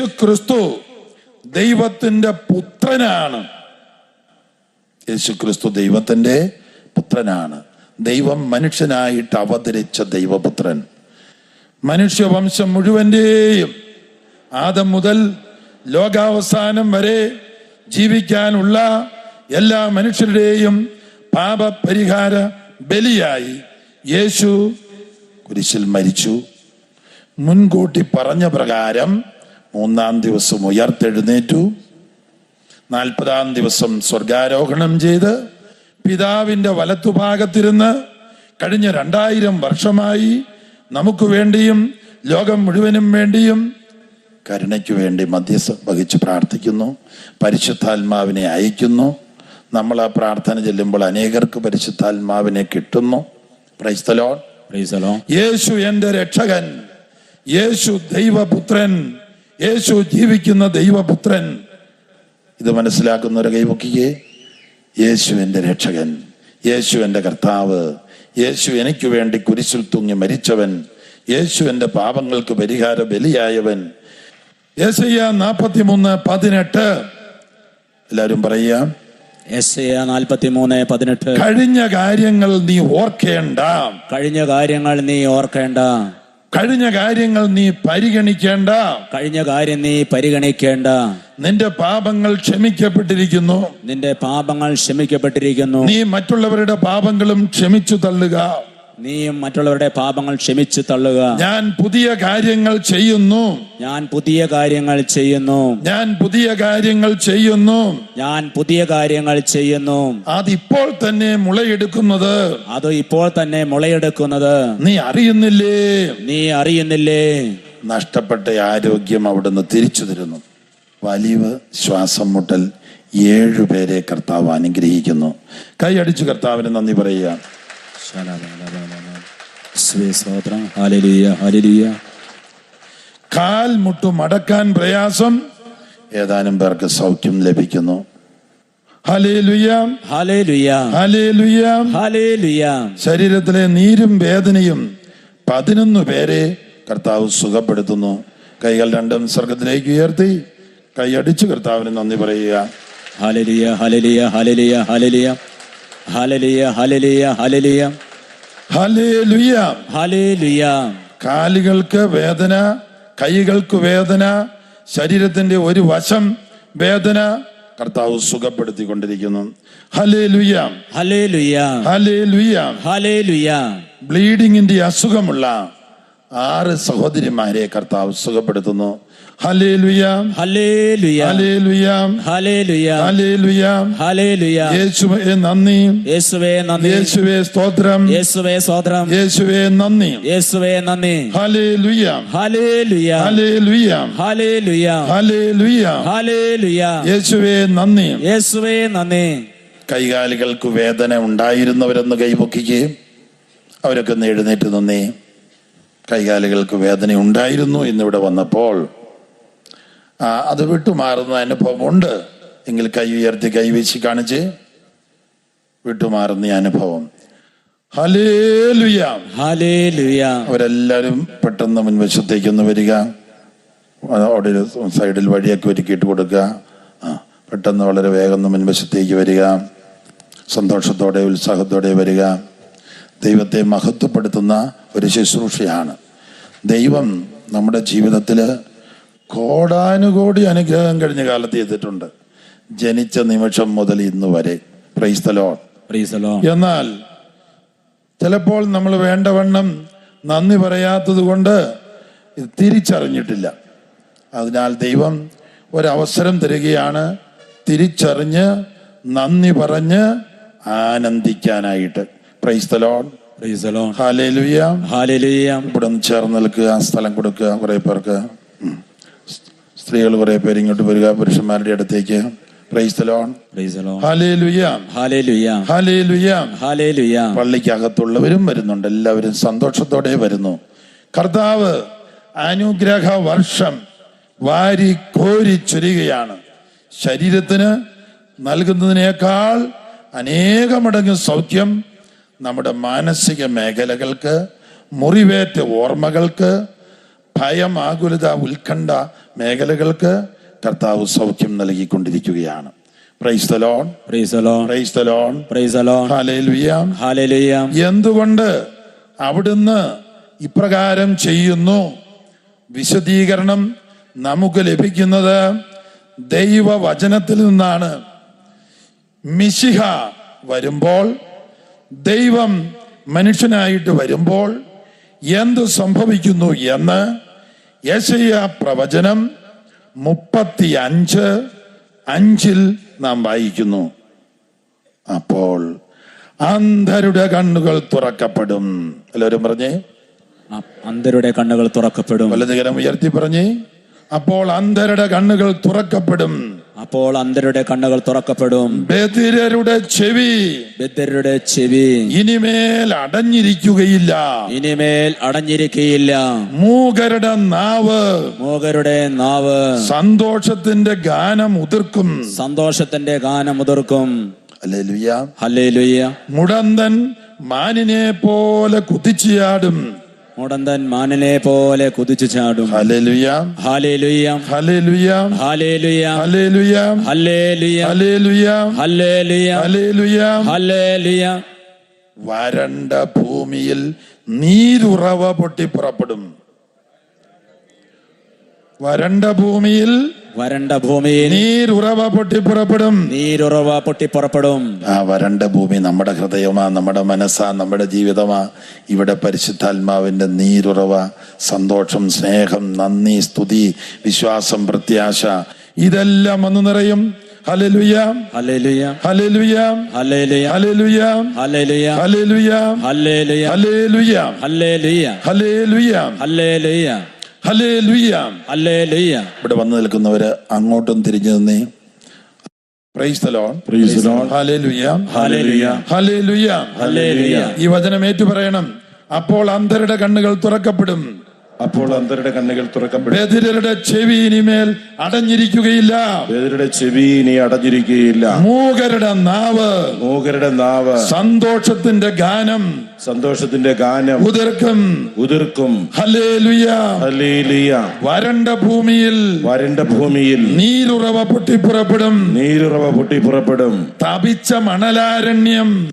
യേശു ക്രിസ്തു ദൈവത്തിന്റെ പുത്രനാണ്. യേശു ക്രിസ്തു ദൈവത്തിന്റെ പുത്രനാണ്. ദൈവം മനുഷ്യനായിട്ട് അവതരിച്ച ദൈവപുത്രൻ. മനുഷ്യവംശം മുഴുവന്റെയും ആദം മുതൽ ലോകാവസാനം വരെ ജീവിക്കാനുള്ള എല്ലാ മനുഷ്യരുടെയും പാപപരിഹാര ബലിയായി യേശു കുരിശിൽ മരിച്ചു. മുൻകൂട്ടി പറഞ്ഞ പ്രകാരം മൂന്നാം ദിവസം ഉയർത്തെഴുന്നേറ്റു. നാൽപ്പതാം ദിവസം സ്വർഗാരോഹണം ചെയ്ത് പിതാവിന്റെ വലത്തുഭാഗത്തിരുന്ന് കഴിഞ്ഞ രണ്ടായിരം വർഷമായി നമുക്ക് വേണ്ടിയും ലോകം മുഴുവനും വേണ്ടിയും കരുണയ്ക്ക് വേണ്ടി മധ്യസ്ഥ വഹിച്ച് പ്രാർത്ഥിക്കുന്നു. പരിശുദ്ധാത്മാവിനെ അയക്കുന്നു. നമ്മൾ ആ പ്രാർത്ഥന ചെല്ലുമ്പോൾ അനേകർക്ക് പരിശുദ്ധാത്മാവിനെ കിട്ടുന്നു. പ്രൈസ്തലോ Praise the Lord. യേശു എന്റെ രക്ഷകൻ. യേശു ദൈവപുത്രൻ. യേശു ജീവിക്കുന്ന ദൈവപുത്രൻ. ഇത് മനസ്സിലാക്കുന്നവരെ ഒരു കൈവക്കിയേ യേശു എന്റെ രക്ഷകൻ യേശു എന്റെ കർത്താവ് യേശു എനിക്ക് വേണ്ടി കുരിശിൽ തൂങ്ങി മരിച്ചവൻ യേശു എന്റെ പാപങ്ങൾക്ക് പരിഹാര ബലിയായവൻ. യേശയ്യ നാൽപ്പത്തിമൂന്ന് പതിനെട്ട്. എല്ലാവരും നാൽപ്പത്തിമൂന്ന് പതിനെട്ട്. കഴിഞ്ഞ കാര്യങ്ങൾ നീ ഓർക്കേണ്ട. കഴിഞ്ഞ കാര്യങ്ങൾ നീ ഓർക്കേണ്ട. കഴിഞ്ഞ കാര്യങ്ങൾ നീ പരിഗണിക്കേണ്ട. കഴിഞ്ഞ കാര്യം നീ പരിഗണിക്കേണ്ട. നിന്റെ പാപങ്ങൾ ക്ഷമിക്കപ്പെട്ടിരിക്കുന്നു. നിന്റെ പാപങ്ങൾ ക്ഷമിക്കപ്പെട്ടിരിക്കുന്നു. നീ മറ്റുള്ളവരുടെ പാപങ്ങളും ക്ഷമിച്ചു തള്ളുക. നീയും മറ്റുള്ളവരുടെ പാപങ്ങൾ ക്ഷമിച്ചു തള്ളുക. ഞാൻ പുതിയ കാര്യങ്ങൾ ചെയ്യുന്നു. ഞാൻ പുതിയ കാര്യങ്ങൾ ചെയ്യുന്നു. ഞാൻ പുതിയ കാര്യങ്ങൾ ചെയ്യുന്നു. ഞാൻ പുതിയ കാര്യങ്ങൾ ചെയ്യുന്നു. അതിപ്പോൾ തന്നെ മുളയെടുക്കുന്നത്. അത് ഇപ്പോൾ തന്നെ മുളയെടുക്കുന്നത്. നീ അറിയുന്നില്ലേ? നീ അറിയുന്നില്ലേ? നഷ്ടപ്പെട്ട ആരോഗ്യം അവിടുന്ന് തിരിച്ചു തരുന്നു. വലിവ് ശ്വാസം മുട്ടൽ ഏഴുപേരെ കർത്താവ് അനുഗ്രഹിക്കുന്നു. കൈയടിച്ചു കർത്താവിന് നന്ദി പറയുക. സ്തോത്രം ഹല്ലേലൂയ ഹല്ലേലൂയ. കാൽ മുട്ടു മടക്കാൻ പ്രയാസം. ഏതാനും പേർക്ക് സൗഖ്യം ലഭിക്കുന്നു. ഹലേലുയ ഹലേലുയ ശരീരത്തിലെ നീരും വേദനയും പതിനൊന്ന് പേരെ കർത്താവ് സുഖപ്പെടുത്തുന്നു. കൈകൾ രണ്ടും സ്വർഗത്തിലേക്ക് ഉയർത്തി. കൈയടിച്ച് കർത്താവിന് നന്ദി പറയുക. ഹലലിയ ഹലലിയ ഹലലിയ ഹലലിയ ഹലലിയ ഹലലിയ ഹലലിയ ഹലേലുയ കാലുകൾക്ക് വേദന കൈകൾക്ക് വേദന ശരീരത്തിന്റെ ഒരു വശം വേദന കർത്താവ് സുഖപ്പെടുത്തിക്കൊണ്ടിരിക്കുന്നു. ബ്ലീഡിങ്ങിന്റെ അസുഖമുള്ള ആറ് സഹോദരിമാരെ കർത്താവ് സുഖപ്പെടുത്തുന്നു നന്ദി യേശുവേ നന്ദി യേശുവേ സ്തോത്രം യേശുവേ സ്തോത്രം യേശുവേ നന്ദി യേശുവേ നന്ദി യേശുവേ നന്ദി യേശുവേ നന്ദി കൈകാലുകൾക്ക് വേദന ഉണ്ടായിരുന്നവരെന്ന് കൈപൊക്കുകയും അവരൊക്കെ ഒന്ന് എഴുന്നേറ്റ് നിന്നേ കൈകാലുകൾക്ക് വേദന ഉണ്ടായിരുന്നു എന്നിവിടെ വന്നപ്പോൾ. ആ, അത് വിട്ടുമാറുന്ന അനുഭവമുണ്ട്. എങ്കിൽ കൈ ഉയർത്തി കൈവീശി കാണിച്ച്. വിട്ടുമാറുന്ന അനുഭവം. അവരെല്ലാരും അവരെല്ലാവരും പെട്ടെന്ന് മുൻവശത്തേക്ക് ഒന്ന് വരിക. അവിടെ ഒരു സൈഡിൽ വഴിയൊക്കെ ഒരുക്കിയിട്ട് കൊടുക്കുക. പെട്ടെന്ന് വളരെ വേഗം മുൻവശത്തേക്ക് വരിക. സന്തോഷത്തോടെ ഉത്സാഹത്തോടെ വരിക. ദൈവത്തെ മഹത്വപ്പെടുത്തുന്ന ഒരു ശുശ്രൂഷയാണ്. ദൈവം നമ്മുടെ ജീവിതത്തിൽ കോടാനുകോടി അനുഗ്രഹം കഴിഞ്ഞ കാലത്ത് ചെയ്തിട്ടുണ്ട്. ജനിച്ച നിമിഷം മുതൽ ഇന്ന് വരെ. പ്രൈസ്തലോ പ്രൈസ്തലോ. എന്നാൽ ചിലപ്പോൾ നമ്മൾ വേണ്ടവണ്ണം നന്ദി പറയാത്തത് കൊണ്ട് തിരിച്ചറിഞ്ഞിട്ടില്ല. അതിനാൽ ദൈവം ഒരവസരം തരികയാണ്. തിരിച്ചറിഞ്ഞ് നന്ദി പറഞ്ഞ് ആനന്ദിക്കാനായിട്ട്. Hallelujah Hallelujah. ഇവിടെ ഒന്ന് ചേർന്ന് നിൽക്കുക സ്ഥലം കൊടുക്കുക കുറെ പേർക്ക്. സ്ത്രീകൾ കുറെ പേര് ഇങ്ങോട്ട് വരിക പുരുഷന്മാരുടെ അടുത്തേക്ക്. പള്ളിക്കകത്തുള്ളവരും വരുന്നുണ്ട് എല്ലാവരും സന്തോഷത്തോടെ വരുന്നു. കർത്താവ് അനുഗ്രഹ വർഷം വാരി കോരി ചൊരികയാണ് ശരീരത്തിന് നൽകുന്നതിനേക്കാൾ അനേകമടങ്ങ് സൗഖ്യം നമ്മുടെ മാനസിക മേഖലകൾക്ക് മുറിവേറ്റ ഓർമ്മകൾക്ക് ഭയം ആകുലത ഉത്കണ്ഠ മേഖലകൾക്ക് കർത്താവ് സൗഖ്യം നൽകിക്കൊണ്ടിരിക്കുകയാണ്. എന്തുകൊണ്ട് അവിടുന്ന് ഇപ്രകാരം ചെയ്യുന്നു? വിശദീകരണം നമുക്ക് ലഭിക്കുന്നത് ദൈവവചനത്തിൽ നിന്നാണ്. മിശിഹ വരുമ്പോൾ ദൈവം മനുഷ്യനായിട്ട് വരുമ്പോൾ എന്ത് സംഭവിക്കുന്നു എന്ന് യശയ പ്രവചനം മുപ്പത്തി അഞ്ച് അഞ്ചിൽ നാം വായിക്കുന്നു. അപ്പോൾ അന്ധരുടെ കണ്ണുകൾ തുറക്കപ്പെടും. എല്ലാവരും പറഞ്ഞേ? അന്ധരുടെ കണ്ണുകൾ തുറക്കപ്പെടും. വലതുകരം ഉയർത്തി പറഞ്ഞേ? അപ്പോൾ അന്ധരുടെ കണ്ണുകൾ തുറക്കപ്പെടും. അപ്പോൾ അന്ധരുടെ കണ്ണുകൾ തുറക്കപ്പെടും. ബധിരരുടെ ചെവി ബദിരരുടെ ചെവി ഇനിമേൽ അടഞ്ഞിരിക്കുകയില്ല. ഇനിമേൽ അടഞ്ഞിരിക്കുകയില്ല മൂകരുടെ നാവ് മൂകരുടെ നാവ് സന്തോഷത്തിന്റെ ഗാനം ഉതിർക്കും. സന്തോഷത്തിന്റെ ഗാനം ഉതിർക്കും. മുടന്തൻ മാനിനെ പോലെ കുതിച്ചിയാടും. മുടന്തൻ മാനനെ പോലെ കുതിച്ചു ചാടും വരണ്ട ഭൂമിയിൽ നീരുറവ പൊട്ടി പുറപ്പെടും വരണ്ട ഭൂമിയിൽ വരണ്ട ഭൂമിയിൽ നീരുറവ പൊട്ടി പുറപ്പെടും നീരുറവ പൊട്ടി പുറപ്പെടും ആ വരണ്ട ഭൂമി നമ്മുടെ ഹൃദയമാ നമ്മുടെ മനസ്സാ നമ്മുടെ ജീവിതമാ ഇവിടെ പരിശുദ്ധാത്മാവിന്റെ നീരുറവ സന്തോഷം സ്നേഹം നന്ദി സ്തുതി വിശ്വാസം പ്രത്യാശ ഇതെല്ലാം വന്നു നിറയും ഹലലുയ ഇവിടെ വന്നു നിൽക്കുന്നവര് അങ്ങോട്ടും തിരിഞ്ഞു നിന്നേ. ഈ വചനം ഏറ്റുപറയണം. അപ്പോൾ അന്ധരുടെ കണ്ണുകൾ തുറക്കപ്പെടും. അപ്പോൾ അന്തരുടെ കണ്ണുകൾ തുറക്കപ്പെടും. ബധിരരുടെ ചെവി ഇനിമേൽ അടഞ്ഞിരിക്കുകയില്ല. വേദരുടെ ചെവി ഇനി അടഞ്ഞിരിക്കുകയില്ല. മൂകരുടെ നാവ് മൂകരുടെ നാവ് സന്തോഷത്തിന്റെ ഗാനം സന്തോഷത്തിന്റെ ഗാനം ഉതിർക്കും. ഉതിർക്കും. വരണ്ട ഭൂമിയിൽ വരണ്ട ഭൂമിയിൽ നീരുറവ പൊട്ടിപ്പുറപ്പെടും. നീരുറവ പൊട്ടി പുറപ്പെടും തപിച്ച മണലാരണ്യം.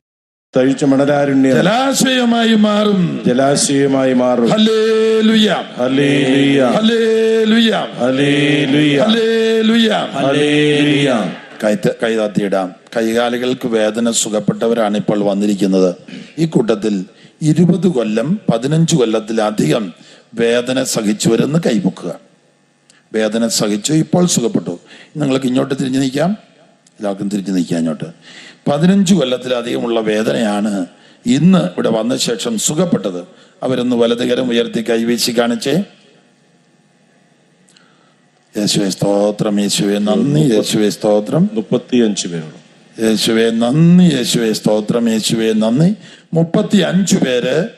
തഴിച്ച മണലാരുണ്യ. ജലാശയമായി മാറും. ജലാശയമായി മാറും. ഹല്ലേലൂയ. ഹല്ലേലൂയ. ഹല്ലേലൂയ. ഹല്ലേലൂയ. ഹല്ലേലൂയ. ഹല്ലേലൂയ. കൈത്ത കൈതാത്തിയിടാം. കൈകാലുകൾക്ക് വേദന സുഖപ്പെട്ടവരാണ് ഇപ്പോൾ വന്നിരിക്കുന്നത്. ഈ കൂട്ടത്തിൽ ഇരുപത് കൊല്ലം പതിനഞ്ച് കൊല്ലത്തിലധികം വേദന സഹിച്ചവരെന്ന് കൈമുക്കുക. വേദന സഹിച്ചു ഇപ്പോൾ സുഖപ്പെട്ടു. നിങ്ങൾക്ക് ഇങ്ങോട്ട് തിരിഞ്ഞു നിൽക്കാം. എല്ലാവർക്കും തിരിഞ്ഞു നിൽക്കാഞ്ഞോട്ട് പതിനഞ്ച് കൊല്ലത്തിലധികമുള്ള വേദനയാണ് ഇന്ന് ഇവിടെ വന്ന ശേഷം സുഖപ്പെട്ടത്. അവരൊന്ന് വലതുകരം ഉയർത്തി കൈവീശി കാണിച്ചേ. യേശുവേ സ്തോത്രം യേശുവേ നന്ദി യേശുവേ സ്തോത്രം. മുപ്പത്തിയഞ്ച് പേരുള്ളൂ. യേശുവെ നന്ദി യേശുവേ സ്തോത്രം യേശുവേ നന്ദി. മുപ്പത്തി അഞ്ചു പേര്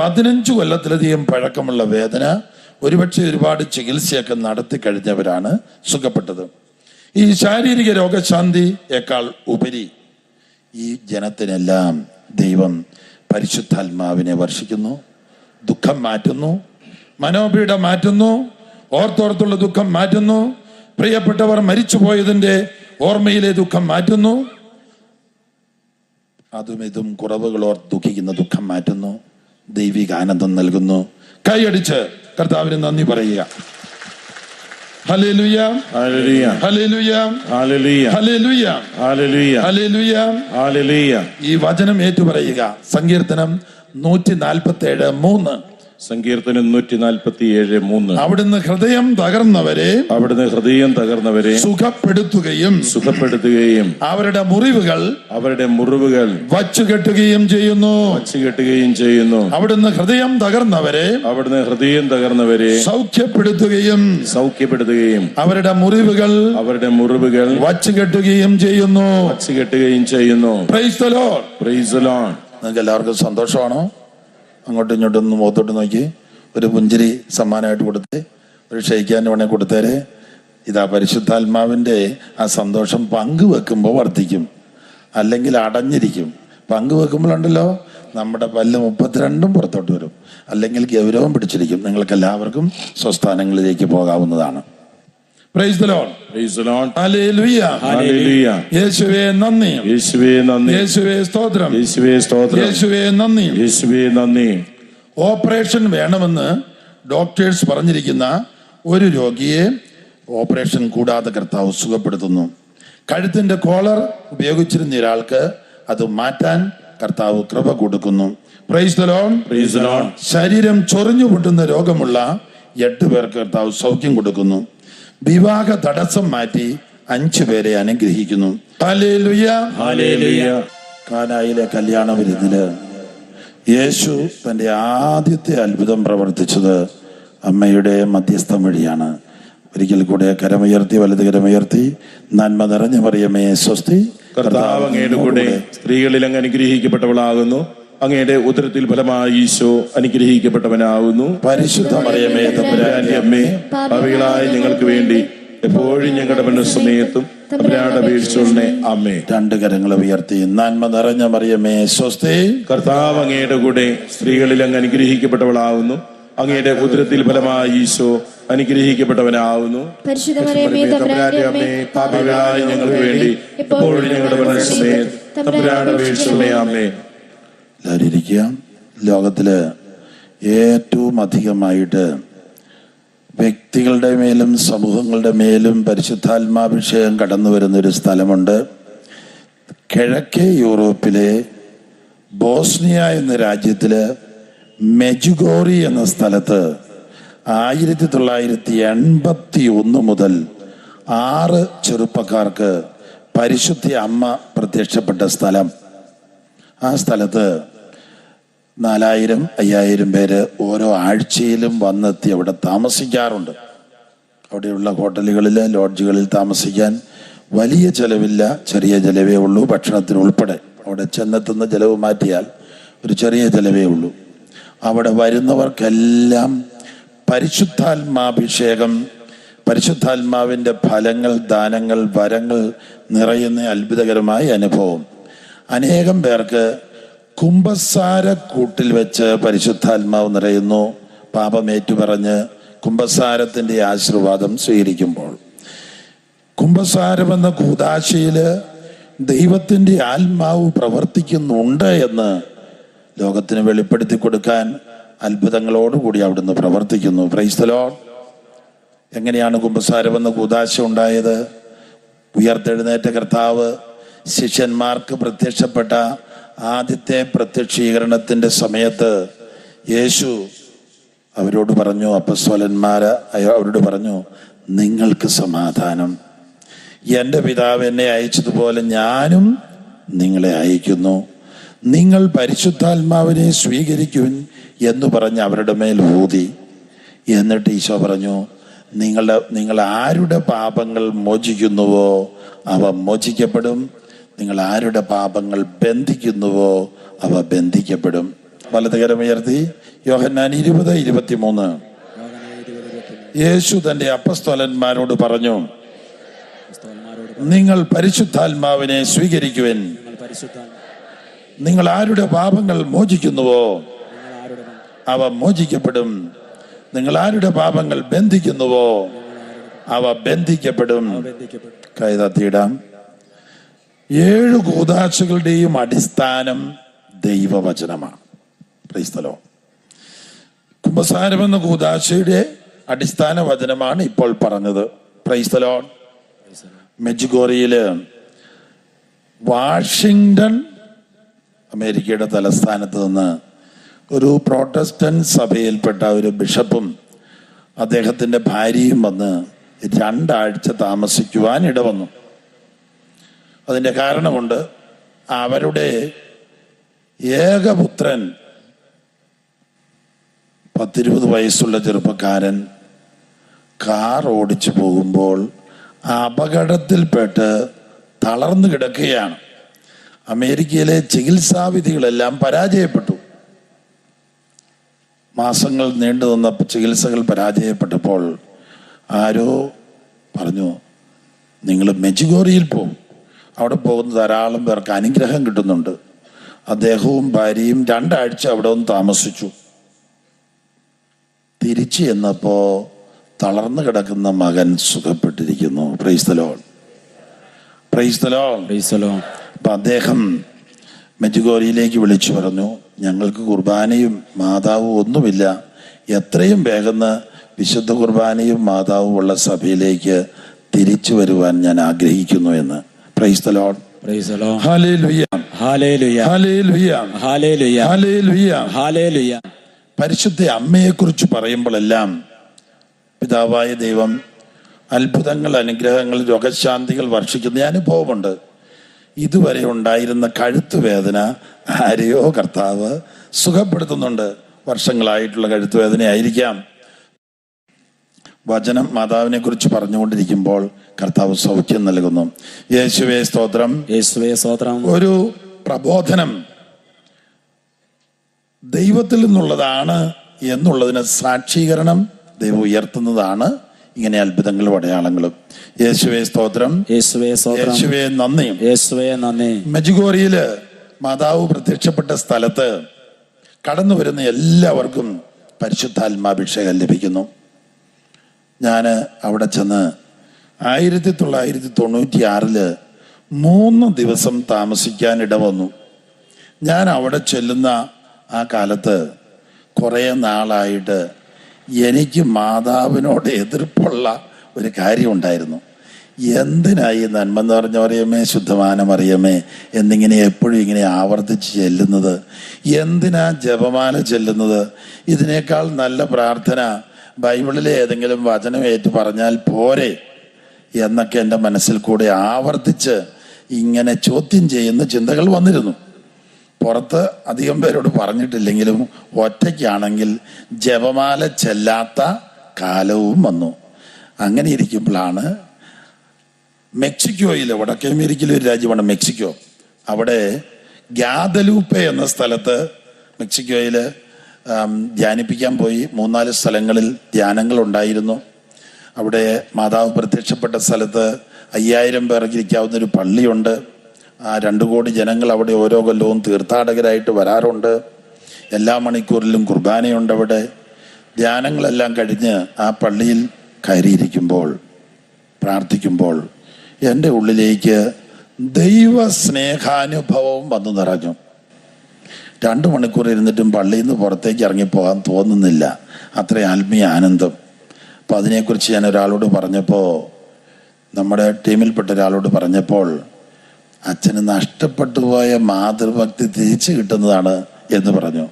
പതിനഞ്ചു കൊല്ലത്തിലധികം പഴക്കമുള്ള വേദന ഒരുപക്ഷെ ഒരുപാട് ചികിത്സയൊക്കെ നടത്തി കഴിഞ്ഞവരാണ് സുഖപ്പെട്ടത്. ഈ ശാരീരിക രോഗശാന്തിയേക്കാൾ ഉപരി ഈ ജനത്തിനെല്ലാം ദൈവം പരിശുദ്ധാത്മാവിനെ വർഷിക്കുന്നു ദുഃഖം മാറ്റുന്നു മനോപീഠ മാറ്റുന്നു ഓർത്തോർത്തുള്ള ദുഃഖം മാറ്റുന്നു പ്രിയപ്പെട്ടവർ മരിച്ചുപോയതിന്റെ ഓർമ്മയിലെ ദുഃഖം മാറ്റുന്നു അതും ഇതും കുറവുകളോർ ദുഃഖിക്കുന്ന ദുഃഖം മാറ്റുന്നു ദൈവിക ആനന്ദം നൽകുന്നു. കൈയടിച്ച് കർത്താവിന് നന്ദി പറയുക. ഈ വചനം ഏറ്റുപറയുക. സങ്കീർത്തനം നൂറ്റി നാൽപ്പത്തി ഏഴ് മൂന്ന്. സങ്കീർത്തനം നൂറ്റി നാൽപ്പത്തി ഏഴ് മൂന്ന്. അവിടുന്ന് ഹൃദയം തകർന്നവരെ അവിടുന്ന് ഹൃദയം തകർന്നവരെ സുഖപ്പെടുത്തുകയും സുഖപ്പെടുത്തുകയും അവരുടെ മുറിവുകൾ അവരുടെ മുറിവുകൾ വച്ചു കെട്ടുകയും ചെയ്യുന്നു. വച്ചു കെട്ടുകയും ചെയ്യുന്നു. അവിടുന്ന് ഹൃദയം തകർന്നവരെ അവിടുന്ന് ഹൃദയം തകർന്നവരെ സൗഖ്യപ്പെടുത്തുകയും സൗഖ്യപ്പെടുത്തുകയും അവരുടെ മുറിവുകൾ അവരുടെ മുറിവുകൾ വച്ചു കെട്ടുകയും വച്ചുകെട്ടുകയും ചെയ്യുന്നു. വച്ചു കെട്ടുകയും ചെയ്യുന്നു പ്രൈസ് നിങ്ങൾക്ക് എല്ലാവർക്കും സന്തോഷമാണോ? അങ്ങോട്ടും ഇങ്ങോട്ടും ഒന്ന് മുഖത്തോട്ട് നോക്കി. ഒരു പുഞ്ചിരി സമ്മാനമായിട്ട് കൊടുത്ത് ഒരു ക്ഷയിക്കാൻ വേണേൽ കൊടുത്തേരെ. ഇതാ പരിശുദ്ധാത്മാവിന്റെ ആ സന്തോഷം പങ്കുവെക്കുമ്പോൾ വർദ്ധിക്കും. അല്ലെങ്കിൽ അടഞ്ഞിരിക്കും. പങ്കുവെക്കുമ്പോഴുണ്ടല്ലോ നമ്മുടെ പല്ല് മുപ്പത്തിരണ്ടും പുറത്തോട്ട് വരും. അല്ലെങ്കിൽ ഗൗരവം പിടിച്ചിരിക്കും. നിങ്ങൾക്ക് എല്ലാവർക്കും സ്വസ്ഥാനങ്ങളിലേക്ക് പോകാവുന്നതാണ്. യേശുവേ നന്ദി. യേശുവേ നന്ദി. യേശുവേ സ്തോത്രം. യേശുവേ സ്തോത്രം. യേശുവേ നന്ദി. യേശുവേ നന്ദി. ഓപ്പറേഷൻ വേണമെന്ന് ഡോക്ടേഴ്സ് പറഞ്ഞിരിക്കുന്ന ഒരു രോഗിയെ ഓപ്പറേഷൻ കൂടാതെ കർത്താവ് സുഖപ്പെടുത്തുന്നു. കഴുത്തിന്റെ കോളർ ഉപയോഗിച്ചിരുന്ന ഒരാൾക്ക് അത് മാറ്റാൻ കർത്താവ് കൃപ കൊടുക്കുന്നു. ശരീരം ചൊറിഞ്ഞു പൊട്ടുന്ന രോഗമുള്ള എട്ട് പേർക്ക് കർത്താവ് സൗഖ്യം കൊടുക്കുന്നു. വിവാഹ തടസ്സം മാറ്റി അഞ്ചു പേരെ അനുഗ്രഹിക്കുന്നു. കാനായിലെ കല്യാണ വിരുന്നിൽ യേശു തന്റെ ആദ്യത്തെ അത്ഭുതം പ്രവർത്തിച്ചത് അമ്മയുടെ മധ്യസ്ഥം വഴിയാണ്. ഒരിക്കൽ കൂടെ കരമുയർത്തി വലത് കരമുയർത്തി നന്മ നിറഞ്ഞ മറിയമേ സ്വസ്തി. കർത്താവ് അങ്ങയുടെ കൂടെ. സ്ത്രീകളിൽ അങ്ങ് അനുഗ്രഹിക്കപ്പെട്ടവളാകുന്നു. അങ്ങയുടെ ഉദരത്തിൽ ഫലമായി ഈശോ അനുഗ്രഹിക്കപ്പെട്ടവനാകുന്നു പരിശുദ്ധ മറിയമേ തമ്പുരാന്റെ അമ്മേ ഭാവികളായ ഞങ്ങൾക്ക് വേണ്ടി എപ്പോഴും ഞങ്ങളുടെ മനസ്സമയത്തും തമ്പുരാന്റെ അപേക്ഷിച്ചോളനെ അമ്മേ രണ്ട് കരങ്ങൾ ഉയർത്തി നന്മ നിറഞ്ഞ മറിയമേ സ്വസ്തി. കർത്താവ് അങ്ങയുടെ കൂടെ സ്ത്രീകളിൽ അങ്ങ് അനുഗ്രഹിക്കപ്പെട്ടവളാവുന്നു. അങ്ങയുടെ ഉദരത്തിൽ ഫലമായി ഈശോ അമ്മേ പാപികളായ ഞങ്ങൾക്ക് വേണ്ടി എപ്പോഴും ഞങ്ങളുടെ മനസ്സമയത്ത് തമ്പുരാന്റെ അപേക്ഷിച്ചോളനെ അമ്മേ എല്ലാവരും ഇരിക്കുക ലോകത്തിൽ ഏറ്റവും അധികമായിട്ട് വ്യക്തികളുടെ മേലും സമൂഹങ്ങളുടെ മേലും പരിശുദ്ധാത്മാഭിഷേകം കടന്നു വരുന്നൊരു സ്ഥലമുണ്ട്. കിഴക്കേ യൂറോപ്പിലെ ബോസ്നിയ എന്ന രാജ്യത്തിൽ മെജുഗോറി എന്ന സ്ഥലത്ത് ആയിരത്തി തൊള്ളായിരത്തി എൺപത്തി ഒന്ന് മുതൽ ആറ് ചെറുപ്പക്കാർക്ക് പരിശുദ്ധി അമ്മ പ്രത്യക്ഷപ്പെട്ട സ്ഥലം. ആ സ്ഥലത്ത് നാലായിരം അയ്യായിരം പേര് ഓരോ ആഴ്ചയിലും വന്നെത്തി അവിടെ താമസിക്കാറുണ്ട്. അവിടെയുള്ള ഹോട്ടലുകളിൽ ലോഡ്ജുകളിൽ താമസിക്കാൻ വലിയ ചെലവില്ല ചെറിയ ചെലവേ ഉള്ളൂ ഭക്ഷണത്തിന് ഉൾപ്പെടെ. അവിടെ ചെന്നെത്തുന്ന ചെലവ് മാറ്റിയാൽ ഒരു ചെറിയ ചെലവേ ഉള്ളൂ. അവിടെ വരുന്നവർക്കെല്ലാം പരിശുദ്ധാത്മാഭിഷേകം പരിശുദ്ധാത്മാവിന്റെ ഫലങ്ങൾ ദാനങ്ങൾ വരങ്ങൾ നിറയുന്ന അത്ഭുതകരമായ അനുഭവം. അനേകം പേർക്ക് കുംഭസാര കൂട്ടിൽ വെച്ച് പരിശുദ്ധാത്മാവ് നിറയുന്നു. പാപമേറ്റു പറഞ്ഞ് കുംഭസാരത്തിന്റെ ആശീർവാദം സ്വീകരിക്കുമ്പോൾ. കുംഭസാരമെന്ന കൂതാശയിൽ ദൈവത്തിന്റെ ആത്മാവ് പ്രവർത്തിക്കുന്നുണ്ട് എന്ന് ലോകത്തിന് വെളിപ്പെടുത്തി കൊടുക്കാൻ അത്ഭുതങ്ങളോടുകൂടി അവിടുന്ന് പ്രവർത്തിക്കുന്നു. പ്രൈസ്തലോ എങ്ങനെയാണ് കുംഭസാരമെന്ന കൂതാശ ഉണ്ടായത്? ഉയർത്തെഴുന്നേറ്റ കർത്താവ് ശിഷ്യന്മാർക്ക് പ്രത്യക്ഷപ്പെട്ട ആദ്യത്തെ പ്രത്യക്ഷീകരണത്തിന്റെ സമയത്ത് യേശു അവരോട് പറഞ്ഞു അപ്പസ്വലന്മാര് അവരോട് പറഞ്ഞു നിങ്ങൾക്ക് സമാധാനം. എന്റെ പിതാവ് എന്നെ അയച്ചതുപോലെ ഞാനും നിങ്ങളെ അയക്കുന്നു. നിങ്ങൾ പരിശുദ്ധാത്മാവിനെ സ്വീകരിക്കുവിൻ എന്ന് പറഞ്ഞ് അവരുടെ മേൽ ഊതി. എന്നിട്ട് ഈശോ പറഞ്ഞു നിങ്ങളുടെ നിങ്ങൾ ആരുടെ പാപങ്ങൾ മോചിക്കുന്നുവോ അവ മോചിക്കപ്പെടും. നിങ്ങൾ ആരുടെ പാപങ്ങൾ ബന്ധിക്കുന്നുവോ അവ ബന്ധിക്കപ്പെടും. വലതുകരം ഉയർത്തി. യോഹന്നാൻ ഇരുപത് ഇരുപത്തിമൂന്ന്. യേശു തന്റെ അപ്പസ്തോലന്മാരോട് പറഞ്ഞു നിങ്ങൾ പരിശുദ്ധാത്മാവിനെ സ്വീകരിക്കുവൻ. നിങ്ങൾ ആരുടെ പാപങ്ങൾ മോചിക്കുന്നുവോ അവ മോചിക്കപ്പെടും. നിങ്ങൾ ആരുടെ പാപങ്ങൾ ബന്ധിക്കുന്നുവോ അവ ബന്ധിക്കപ്പെടും. കൈതത്തിയിടാം ഏഴ് കൂതാശകളുടെയും അടിസ്ഥാനം ദൈവവചനമാണ്. ക്രൈസ്തലോ കുംഭസാരം എന്ന കൂതാശയുടെ അടിസ്ഥാന വചനമാണ് ഇപ്പോൾ പറഞ്ഞത്. ക്രൈസ്തലോ മെജുഗോറിയിൽ വാഷിങ്ടൺ അമേരിക്കയുടെ തലസ്ഥാനത്ത് നിന്ന് ഒരു പ്രോട്ടസ്റ്റന്റ് സഭയിൽപ്പെട്ട ഒരു ബിഷപ്പും അദ്ദേഹത്തിന്റെ ഭാര്യയും വന്ന് രണ്ടാഴ്ച താമസിക്കുവാൻ ഇടവന്നു അതിന്റെ കാരണമുണ്ട് അവരുടെ ഏകപുത്രൻ പത്തിരുപത് വയസ്സുള്ള ചെറുപ്പക്കാരൻ കാർ ഓടിച്ചു പോകുമ്പോൾ അപകടത്തിൽപ്പെട്ട് തളർന്നു കിടക്കുകയാണ്. അമേരിക്കയിലെ ചികിത്സാവിധികളെല്ലാം പരാജയപ്പെട്ടു. മാസങ്ങൾ നീണ്ടു നിന്ന ചികിത്സകൾ പരാജയപ്പെട്ടപ്പോൾ ആരോ പറഞ്ഞു നിങ്ങൾ മെജുഗോറിയിൽ പോകും അവിടെ പോകുന്ന ധാരാളം പേർക്ക് അനുഗ്രഹം കിട്ടുന്നുണ്ട്. അദ്ദേഹവും ഭാര്യയും രണ്ടാഴ്ച അവിടെ ഒന്ന് താമസിച്ചു. തിരിച്ചു ചെന്നപ്പോ തളർന്നു കിടക്കുന്ന മകൻ സുഖപ്പെട്ടിരിക്കുന്നു. പ്രൈസ്തലോൺ പ്രൈസ്തലോൺ പ്രൈസ്തലോൺ അപ്പം അദ്ദേഹം മെജുഗോരിയിലേക്ക് വിളിച്ചു പറഞ്ഞു ഞങ്ങൾക്ക് കുർബാനയും മാതാവും ഒന്നുമില്ല. എത്രയും വേഗം വിശുദ്ധ കുർബാനയും മാതാവും ഉള്ള സഭയിലേക്ക് തിരിച്ചു വരുവാൻ ഞാൻ ആഗ്രഹിക്കുന്നു എന്ന്. പ്രൈസലോ ഹാലേലുയ്യ ഹാലേലുയ ഹാലേലുയ്യ ഹാലേലുയ ഹാലേലുയ്യ ഹാലേലുയ പരിശുദ്ധ അമ്മയെക്കുറിച്ച് പറയുമ്പോഴെല്ലാം പിതാവായ ദൈവം അത്ഭുതങ്ങൾ അനുഗ്രഹങ്ങൾ രോഗശാന്തികൾ വർഷിക്കുന്ന അനുഭവമുണ്ട്. ഇതുവരെ ഉണ്ടായിരുന്ന കഴുത്തുവേദന ആരെയോ കർത്താവ് സുഖപ്പെടുത്തുന്നുണ്ട്. വർഷങ്ങളായിട്ടുള്ള കഴുത്ത് വേദന ആയിരിക്കാം വചനം മാതാവിനെ കുറിച്ച് പറഞ്ഞുകൊണ്ടിരിക്കുമ്പോൾ കർത്താവ് സൗഖ്യം നൽകുന്നു. യേശുവേ സ്തോത്രം. യേശുവേ സ്തോത്രം. ഒരു പ്രബോധനം ദൈവത്തിൽ നിന്നുള്ളതാണ് എന്നുള്ളതിന് സാക്ഷീകരണം ദൈവം ഉയർത്തുന്നതാണ് ഇങ്ങനെ അത്ഭുതങ്ങളും അടയാളങ്ങളും. യേശുവേ സ്തോത്രം. യേശുവേ യേശുവേ നന്ദി. യേശുവേ നന്ദി. മെജുഗോറിയിൽ മാതാവ് പ്രത്യക്ഷപ്പെട്ട സ്ഥലത്ത് കടന്നു വരുന്ന എല്ലാവർക്കും പരിശുദ്ധാത്മാഭിഷേകം ലഭിക്കുന്നു. ഞാൻ അവിടെ ചെന്ന് ആയിരത്തി തൊള്ളായിരത്തി തൊണ്ണൂറ്റി ആറിൽ മൂന്ന് ദിവസം താമസിക്കാൻ ഇടവന്നു ഞാൻ അവിടെ ചെല്ലുന്ന ആ കാലത്ത് കുറേ നാളായിട്ട് എനിക്ക് മാതാവിനോട് എതിർപ്പുള്ള ഒരു കാര്യമുണ്ടായിരുന്നു എന്തിനായി നന്മ എന്ന് പറഞ്ഞ അറിയമേ ശുദ്ധമാനം അറിയമേ എന്നിങ്ങനെ എപ്പോഴും ഇങ്ങനെ ആവർത്തിച്ച് ചെല്ലുന്നത്? എന്തിനാ ജപമാല ചെല്ലുന്നത്? ഇതിനേക്കാൾ നല്ല പ്രാർത്ഥന ബൈബിളിലെ ഏതെങ്കിലും വചനം ഏറ്റു പറഞ്ഞാൽ പോരെ എന്നൊക്കെ എന്റെ മനസ്സിൽ കൂടെ ആവർത്തിച്ച് ഇങ്ങനെ ചോദ്യം ചെയ്യുന്ന ചിന്തകൾ വന്നിരുന്നു. പുറത്ത് അധികം പേരോട് പറഞ്ഞിട്ടില്ലെങ്കിലും ഒറ്റയ്ക്കാണെങ്കിൽ ജപമാല ചെല്ലാത്ത കാലവും വന്നു. അങ്ങനെ ഇരിക്കുമ്പോഴാണ് മെക്സിക്കോയിൽ വടക്കേ അമേരിക്കയിലെ ഒരു രാജ്യമാണ് മെക്സിക്കോ. അവിടെ ഗ്യാദലൂപ്പെ എന്ന സ്ഥലത്ത് മെക്സിക്കോയിൽ ധ്യാനിപ്പിക്കാൻ പോയി. മൂന്നാൽ സ്ഥലങ്ങളിൽ ധ്യാനങ്ങൾ ഉണ്ടായിരുന്നു. അവിടെ മാതാവ് പ്രത്യക്ഷപ്പെട്ട സ്ഥലത്ത് അയ്യായിരം പേർക്ക് ഇരിക്കാവുന്ന ഒരു പള്ളിയുണ്ട്. ആ രണ്ടു കോടി ജനങ്ങൾ അവിടെ ഓരോ കൊല്ലവും തീർത്ഥാടകരായിട്ട് വരാറുണ്ട്. എല്ലാ മണിക്കൂറിലും കുർബാനയുണ്ട് അവിടെ. ധ്യാനങ്ങളെല്ലാം കഴിഞ്ഞ് ആ പള്ളിയിൽ കയറിയിരിക്കുമ്പോൾ പ്രാർത്ഥിക്കുമ്പോൾ എന്റെ ഉള്ളിലേക്ക് ദൈവ സ്നേഹാനുഭവവും വന്നു നിറഞ്ഞു. രണ്ട് മണിക്കൂർ ഇരുന്നിട്ടും പള്ളിയിൽ നിന്ന് പുറത്തേക്ക് ഇറങ്ങിപ്പോകാൻ തോന്നുന്നില്ല. അത്ര ആത്മീയ ആനന്ദം. അപ്പം അതിനെക്കുറിച്ച് ഞാൻ ഒരാളോട് പറഞ്ഞപ്പോൾ നമ്മുടെ ടീമിൽപ്പെട്ട ഒരാളോട് പറഞ്ഞപ്പോൾ അച്ഛന് നഷ്ടപ്പെട്ടു പോയ മാതൃഭക്തി തിരിച്ചു കിട്ടുന്നതാണ് എന്ന് പറഞ്ഞു.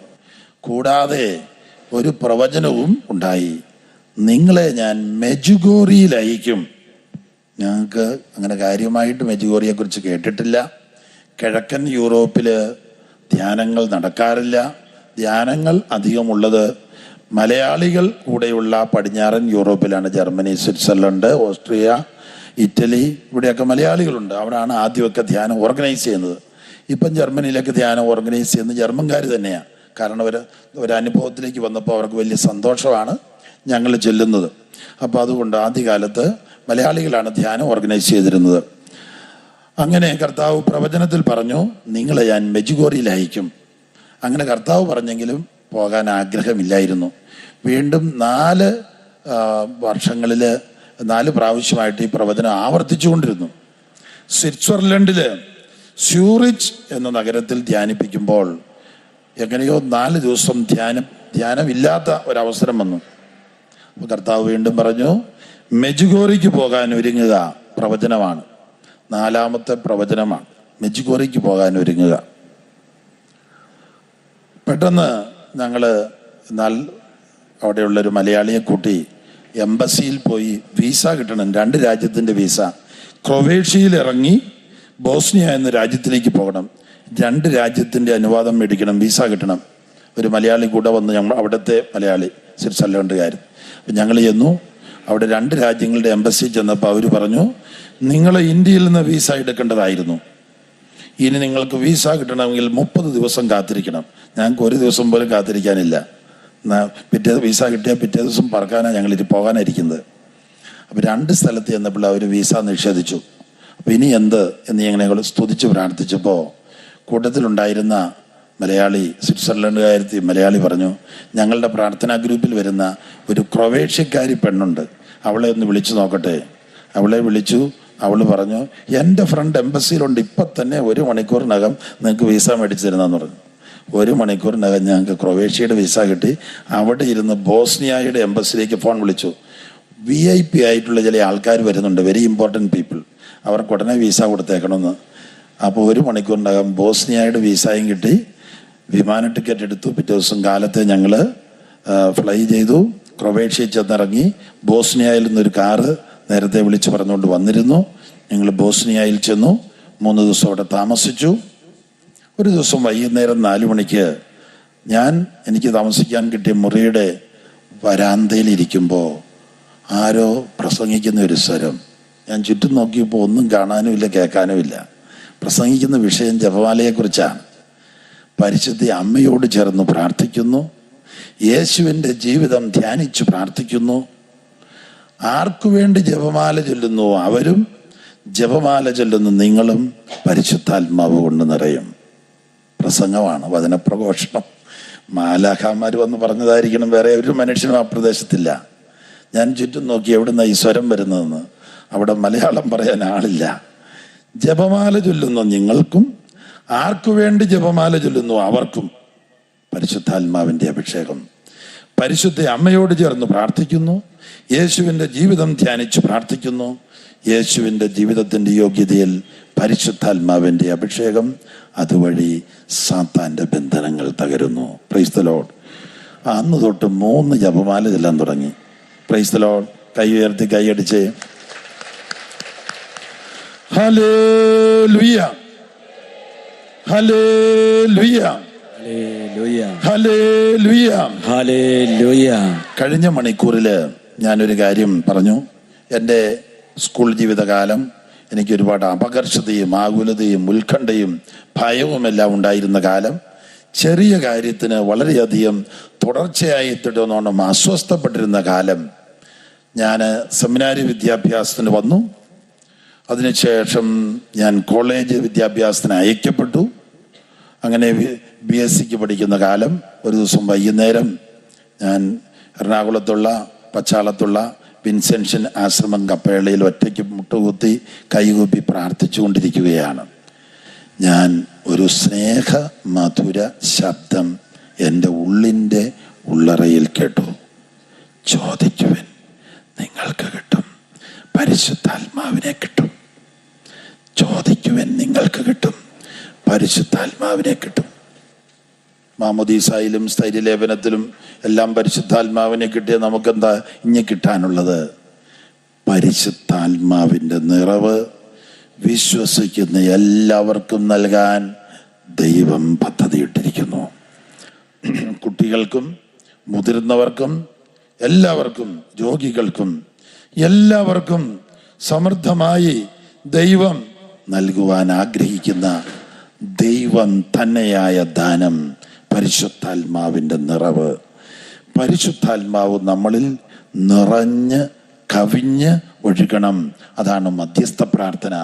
കൂടാതെ ഒരു പ്രവചനവും ഉണ്ടായി. നിങ്ങളെ ഞാൻ മെജുഗോറിയിൽ അയക്കും ഞങ്ങൾക്ക് അങ്ങനെ കാര്യമായിട്ട് മെജുഗോറിയെക്കുറിച്ച് കേട്ടിട്ടില്ല. കിഴക്കൻ യൂറോപ്പിൽ ധ്യാനങ്ങൾ നടക്കാറില്ല. ധ്യാനങ്ങൾ അധികമുള്ളത് മലയാളികൾ കൂടെയുള്ള പടിഞ്ഞാറൻ യൂറോപ്പിലാണ്. ജർമ്മനി സ്വിറ്റ്സർലൻഡ് ഓസ്ട്രിയ ഇറ്റലി ഇവിടെയൊക്കെ മലയാളികളുണ്ട്. അവിടെയാണ് ആദ്യമൊക്കെ ധ്യാനം ഓർഗനൈസ് ചെയ്യുന്നത്. ഇപ്പം ജർമ്മനിയിലൊക്കെ ധ്യാനം ഓർഗനൈസ് ചെയ്യുന്നത് ജർമ്മൻകാർ തന്നെയാണ് കാരണം അവർ ഒരു അനുഭവത്തിലേക്ക് വന്നപ്പോൾ അവർക്ക് വലിയ സന്തോഷമാണ് ഞങ്ങൾ ചെല്ലുന്നത്. അപ്പോൾ അതുകൊണ്ട് ആദ്യകാലത്ത് മലയാളികളാണ് ധ്യാനം ഓർഗനൈസ് ചെയ്തിരുന്നത്. അങ്ങനെ കർത്താവ് പ്രവചനത്തിൽ പറഞ്ഞു നിങ്ങളെ ഞാൻ മെജുഗോറിയിൽ അയക്കും അങ്ങനെ കർത്താവ് പറഞ്ഞെങ്കിലും പോകാൻ ആഗ്രഹമില്ലായിരുന്നു. വീണ്ടും നാല് വർഷങ്ങളിൽ നാല് പ്രാവശ്യമായിട്ട് ഈ പ്രവചനം ആവർത്തിച്ചുകൊണ്ടിരുന്നു. സ്വിറ്റ്സർലൻഡിൽ സ്യൂറിച്ച് എന്ന നഗരത്തിൽ ധ്യാനിപ്പിക്കുമ്പോൾ എങ്ങനെയോ നാല് ദിവസം ധ്യാനം ധ്യാനമില്ലാത്ത ഒരവസരം വന്നു. അപ്പോൾ കർത്താവ് വീണ്ടും പറഞ്ഞു മെജുഗോറിക്ക് പോകാൻ ഒരുങ്ങുക പ്രവചനമാണ്. നാലാമത്തെ പ്രവചനമാണ്. മെജുഗോറിക്ക് പോകാൻ ഒരുങ്ങുക. പെട്ടെന്ന് ഞങ്ങൾ എന്നാൽ അവിടെയുള്ള ഒരു മലയാളിയെ കൂട്ടി എംബസിയിൽ പോയി വീസ കിട്ടണം. രണ്ട് രാജ്യത്തിന്റെ വീസ. ക്രൊവേഷ്യയിൽ ഇറങ്ങി ബോസ്നിയ എന്ന രാജ്യത്തിലേക്ക് പോകണം. രണ്ട് രാജ്യത്തിന്റെ അനുവാദം മേടിക്കണം. വീസ കിട്ടണം. ഒരു മലയാളി കൂടെ വന്ന് ഞങ്ങൾ അവിടുത്തെ മലയാളി സ്വിറ്റ്സർലൻഡുകാരൻ. അപ്പം ഞങ്ങൾ ചെന്നു. അവിടെ രണ്ട് രാജ്യങ്ങളുടെ എംബസി ചെന്നപ്പോൾ അവർ പറഞ്ഞു നിങ്ങൾ ഇന്ത്യയിൽ നിന്ന് വീസ എടുക്കേണ്ടതായിരുന്നു. ഇനി നിങ്ങൾക്ക് വിസ കിട്ടണമെങ്കിൽ മുപ്പത് ദിവസം കാത്തിരിക്കണം. ഞങ്ങൾക്ക് ഒരു ദിവസം പോലും കാത്തിരിക്കാനില്ല. പിറ്റേ വീസ കിട്ടിയാൽ പിറ്റേ ദിവസം പറക്കാനാണ് ഞങ്ങൾ ഇത് പോകാനായിരിക്കുന്നത് അപ്പോൾ രണ്ട് സ്ഥലത്ത് ചെന്നപ്പോൾ അവർ വിസ നിഷേധിച്ചു. അപ്പോൾ ഇനി എന്ത് എന്ന് ഞങ്ങൾ സ്തുതിച്ച് പ്രാർത്ഥിച്ചപ്പോൾ കൂട്ടത്തിലുണ്ടായിരുന്ന മലയാളി സ്വിറ്റ്സർലൻഡുകാരത്തി മലയാളി പറഞ്ഞു ഞങ്ങളുടെ പ്രാർത്ഥനാ ഗ്രൂപ്പിൽ വരുന്ന ഒരു ക്രൊവേഷ്യക്കാരി പെണ്ണുണ്ട്. അവളെ ഒന്ന് വിളിച്ചു നോക്കട്ടെ. അവളെ വിളിച്ചു അവൾ പറഞ്ഞു എന്റെ ഫ്രണ്ട് എംബസിയിലുണ്ട് ഇപ്പം തന്നെ ഒരു മണിക്കൂറിനകം നിങ്ങൾക്ക് വിസ മേടിച്ചു തരുന്നതെന്ന് പറഞ്ഞു. ഒരു മണിക്കൂറിനകം ഞങ്ങൾക്ക് ക്രൊവേഷ്യയുടെ വിസ കിട്ടി. അവിടെ ഇരുന്ന് ബോസ്നിയയുടെ എംബസിയിലേക്ക് ഫോൺ വിളിച്ചു. വി ഐ പി ആയിട്ടുള്ള ചില ആൾക്കാർ വരുന്നുണ്ട്. വെരി ഇമ്പോർട്ടന്റ് പീപ്പിൾ അവർക്ക് ഉടനെ വിസ കൊടുത്തേക്കണമെന്ന്. അപ്പോൾ ഒരു മണിക്കൂറിനകം ബോസ്നിയയുടെ വിസയും കിട്ടി. വിമാന ടിക്കറ്റ് എടുത്തു. പിറ്റേ ദിവസം കാലത്ത് ഞങ്ങൾ ഫ്ലൈ ചെയ്തു. ക്രൊവേഷ്യയിൽ ചെന്നിറങ്ങി. ബോസ്നിയയിൽ നിന്നൊരു കാറ് നേരത്തെ വിളിച്ച് പറഞ്ഞുകൊണ്ട് വന്നിരുന്നു. ഞങ്ങൾ ബോസ്നിയയിൽ ചെന്നു. മൂന്ന് ദിവസം അവിടെ താമസിച്ചു. ഒരു ദിവസം വൈകുന്നേരം നാല് മണിക്ക് ഞാൻ എനിക്ക് താമസിക്കാൻ കിട്ടിയ മുറിയുടെ വരാന്തയിൽ ഇരിക്കുമ്പോൾ ആരോ പ്രസംഗിക്കുന്ന ഒരു സ്വരം. ഞാൻ ചുറ്റും നോക്കിയപ്പോൾ ഒന്നും കാണാനുമില്ല കേൾക്കാനുമില്ല. പ്രസംഗിക്കുന്ന വിഷയം ജപമാലയെക്കുറിച്ചാണ്. പരിശുദ്ധി അമ്മയോട് ചേർന്ന് പ്രാർത്ഥിക്കുന്നു. യേശുവിന്റെ ജീവിതം ധ്യാനിച്ചു പ്രാർത്ഥിക്കുന്നു. ആർക്കു വേണ്ടി ജപമാല ചൊല്ലുന്നു അവരും ജപമാല ചൊല്ലുന്നു നിങ്ങളും പരിശുദ്ധാത്മാവ് കൊണ്ട് നിറയും. പ്രസംഗമാണ് വചനപ്രഘോഷണം. മാലാഖാമാർ വന്ന് പറഞ്ഞതായിരിക്കണം വേറെ ഒരു മനുഷ്യനും ആ പ്രദേശത്തില്ല. ഞാൻ ചുറ്റും നോക്കി എവിടുന്ന ഈ സ്വരം വരുന്നതെന്ന്. അവിടെ മലയാളം പറയാൻ ആളില്ല. ജപമാല ചൊല്ലുന്നു നിങ്ങൾക്കും ആർക്കു വേണ്ടി ജപമാല ചൊല്ലുന്നു അവർക്കും പരിശുദ്ധാത്മാവിന്റെ അഭിഷേകം. പരിശുദ്ധ അമ്മയോട് ചേർന്ന് പ്രാർത്ഥിക്കുന്നു. യേശുവിന്റെ ജീവിതം ധ്യാനിച്ച് പ്രാർത്ഥിക്കുന്നു. യേശുവിന്റെ ജീവിതത്തിന്റെ യോഗ്യതയിൽ പരിശുദ്ധാത്മാവിന്റെ അഭിഷേകം അതുവഴി സാത്താന്റെ ബന്ധനങ്ങൾ തകരുന്നു. പ്രൈസ്തലോഡ് അന്ന് തൊട്ട് മൂന്ന് ജപമാല ചെല്ലാൻ തുടങ്ങി പ്രൈസ്തലോഡ് കൈ ഉയർത്തി കൈയടിച്ച് ഹലേ ഹലേ ലുയ്യ കഴിഞ്ഞ മണിക്കൂറിൽ ഞാനൊരു കാര്യം പറഞ്ഞു. എന്റെ സ്കൂൾ ജീവിതകാലം എനിക്ക് ഒരുപാട് അപകർഷതയും ആകുലതയും ഉത്കണ്ഠയും ഭയവുമെല്ലാം ഉണ്ടായിരുന്ന കാലം. ചെറിയ കാര്യത്തിന് വളരെയധികം തുടർച്ചയായി തുടർന്നോണം അസ്വസ്ഥപ്പെട്ടിരുന്ന കാലം. ഞാൻ സെമിനാരി വിദ്യാഭ്യാസത്തിന് വന്നു. അതിനുശേഷം ഞാൻ കോളേജ് വിദ്യാഭ്യാസത്തിന് അയക്കപ്പെട്ടു. അങ്ങനെ ബി എസ് സിക്ക് പഠിക്കുന്ന കാലം ഒരു ദിവസം വൈകുന്നേരം ഞാൻ എറണാകുളത്തുള്ള പച്ചാളത്തുള്ള വിൻസെൻഷൻ ആശ്രമം കപ്പേളയിൽ ഒറ്റയ്ക്ക് മുട്ടുകുത്തി കൈകൂപ്പി പ്രാർത്ഥിച്ചുകൊണ്ടിരിക്കുകയാണ്. ഞാൻ ഒരു സ്നേഹ മധുര ശബ്ദം എന്റെ ഉള്ളിന്റെ ഉള്ളറയിൽ കേട്ടു. ചോദിക്കുവൻ നിങ്ങൾക്ക് കിട്ടും. പരിശുദ്ധാത്മാവിനെ കിട്ടും. ചോദിക്കുവൻ നിങ്ങൾക്ക് കിട്ടും. പരിശുദ്ധാത്മാവിനെ കിട്ടും. മാമോദീസായിലും സ്ഥൈര്യലേപനത്തിലും എല്ലാം പരിശുദ്ധാത്മാവിനെ കിട്ടിയ നമുക്കെന്താ ഇനി കിട്ടാനുള്ളത്? പരിശുദ്ധാത്മാവിന്റെ നിറവ് വിശ്വസിക്കുന്ന എല്ലാവർക്കും നൽകാൻ ദൈവം പദ്ധതിയിട്ടിരിക്കുന്നു. കുട്ടികൾക്കും മുതിർന്നവർക്കും എല്ലാവർക്കും രോഗികൾക്കും എല്ലാവർക്കും സമൃദ്ധമായി ദൈവം നൽകുവാൻ ആഗ്രഹിക്കുന്ന ദൈവം തന്നെയായ ദാനം പരിശുദ്ധാത്മാവിന്റെ നിറവ്. പരിശുദ്ധാത്മാവ് നമ്മളിൽ നിറഞ്ഞ് കവിഞ്ഞ് ഒഴുകണം. അതാണ് മധ്യസ്ഥ പ്രാർത്ഥന.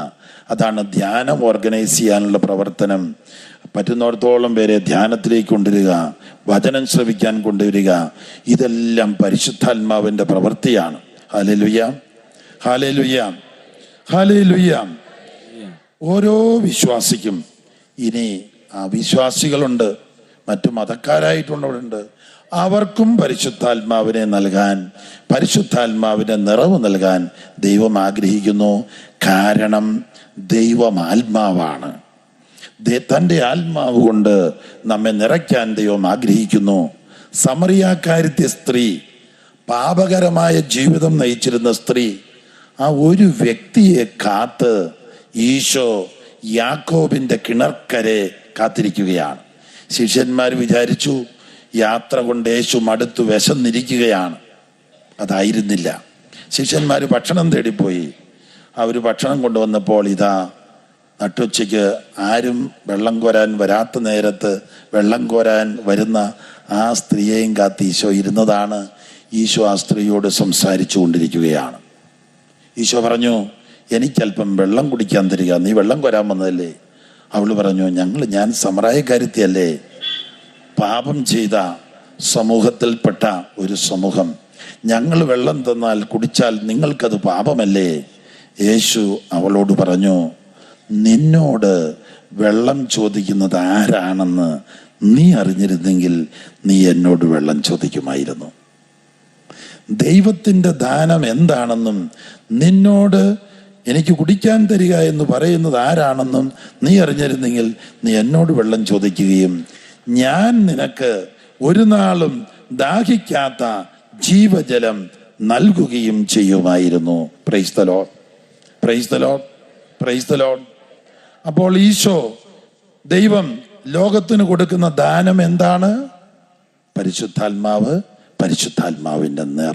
അതാണ് ധ്യാനം ഓർഗനൈസ് ചെയ്യാനുള്ള പ്രവർത്തനം. പറ്റുന്നിടത്തോളം പേരെ ധ്യാനത്തിലേക്ക് കൊണ്ടുവരിക വചനം ശ്രവിക്കാൻ കൊണ്ടുവരിക. ഇതെല്ലാം പരിശുദ്ധാത്മാവിന്റെ പ്രവൃത്തിയാണ്. ഹാലേ ലുയ്യാം ഹാലേ ലുയ്യാം ഹാലേ ലുയ്യാം ഓരോ വിശ്വാസിക്കും ഇനി ആ വിശ്വാസികളുണ്ട്. മറ്റു മതക്കാരായിട്ടുള്ളവരുണ്ട്. അവർക്കും പരിശുദ്ധാത്മാവിനെ നൽകാൻ പരിശുദ്ധാത്മാവിനെ നിറവ് നൽകാൻ ദൈവം ആഗ്രഹിക്കുന്നു. കാരണം ദൈവം ആത്മാവാണ്. തന്റെ ആത്മാവ് കൊണ്ട് നമ്മെ നിറയ്ക്കാൻ ദൈവം ആഗ്രഹിക്കുന്നു. സമറിയാക്കാരിത്യ സ്ത്രീ പാപകരമായ ജീവിതം നയിച്ചിരുന്ന സ്ത്രീ ആ ഒരു വ്യക്തിയെ കാത്ത് ഈശോ യാക്കോബിന്റെ കിണർക്കരെ കാത്തിരിക്കുകയാണ്. ശിഷ്യന്മാർ വിചാരിച്ചു യാത്ര കൊണ്ട് യേശു മടുത്തു വിശന്നിരിക്കുകയാണ്. അതായിരുന്നില്ല. ശിഷ്യന്മാർ ഭക്ഷണം തേടിപ്പോയി. അവർ ഭക്ഷണം കൊണ്ടുവന്നപ്പോൾ ഇതാ നട്ടുച്ചയ്ക്ക് ആരും വെള്ളം കോരാൻ വരാത്ത നേരത്ത് വെള്ളം കോരാൻ വരുന്ന ആ സ്ത്രീയെയും കാത്ത് ഈശോ ഇരുന്നതാണ്. ഈശോ ആ സ്ത്രീയോട് സംസാരിച്ചു കൊണ്ടിരിക്കുകയാണ്. ഈശോ പറഞ്ഞു എനിക്കല്പം വെള്ളം കുടിക്കാൻ തരിക. നീ വെള്ളം കോരാൻ വന്നതല്ലേ? അവൾ പറഞ്ഞു ഞങ്ങൾ ഞാൻ സമറായക്കാരുത്തിയല്ലേ പാപം ചെയ്ത സമൂഹത്തിൽപ്പെട്ട ഒരു സമൂഹം. ഞങ്ങൾ വെള്ളം തന്നാൽ കുടിച്ചാൽ നിങ്ങൾക്കത് പാപമല്ലേ? യേശു അവളോട് പറഞ്ഞു നിന്നോട് വെള്ളം ചോദിക്കുന്നത് ആരാണെന്ന് നീ അറിഞ്ഞിരുന്നെങ്കിൽ നീ എന്നോട് വെള്ളം ചോദിക്കുമായിരുന്നു. ദൈവത്തിന്റെ ദാനം എന്താണെന്നും നിന്നോട് എനിക്ക് കുടിക്കാൻ തരിക എന്ന് പറയുന്നത് ആരാണെന്നും നീ അറിഞ്ഞിരുന്നെങ്കിൽ നീ എന്നോട് വെള്ളം ചോദിക്കുകയും ഞാൻ നിനക്ക് ഒരു നാളും ദാഹിക്കാത്ത ജീവജലം നൽകുകയും ചെയ്യുമായിരുന്നു. പ്രൈസ്തലോൺ പ്രൈസ്തലോൺ പ്രൈസ്തലോൺ അപ്പോൾ ഈശോ ദൈവം ലോകത്തിന് കൊടുക്കുന്ന ദാനം എന്താണ്? പരിശുദ്ധാത്മാവ് പരിശുദ്ധാത്മാവിന്റെ നിറ.